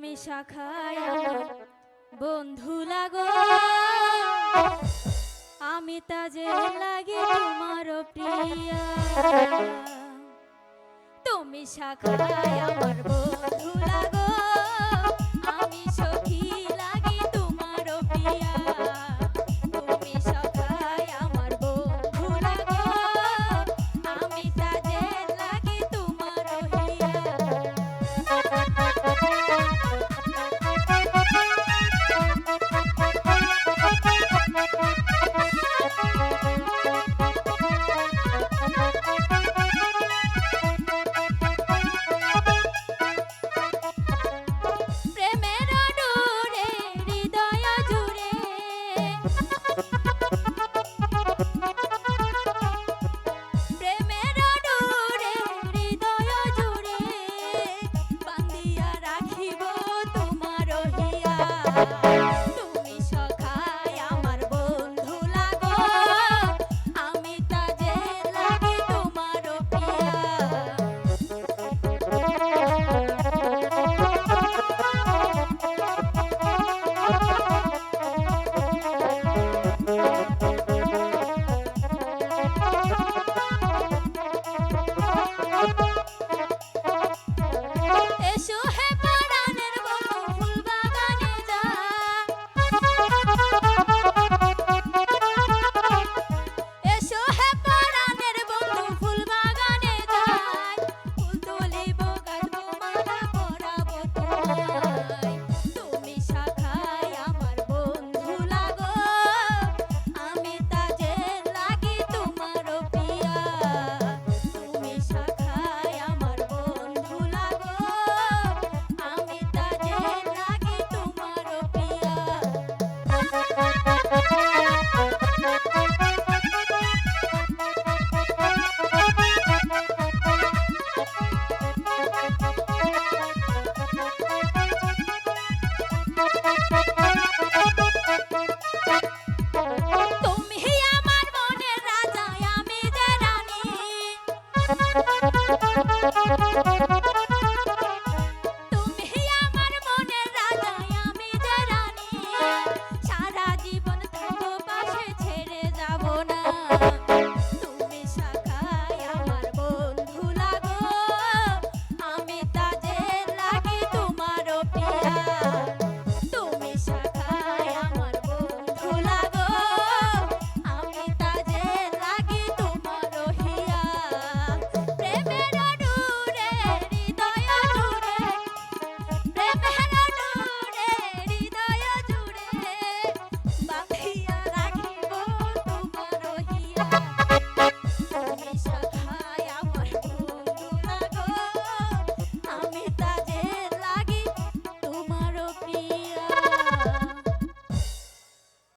তুমি শাখায় বন্ধু লাগো। আমি তাজে লাগে তোমার প্রিয়া। তুমি শাখায় আমার বন্ধু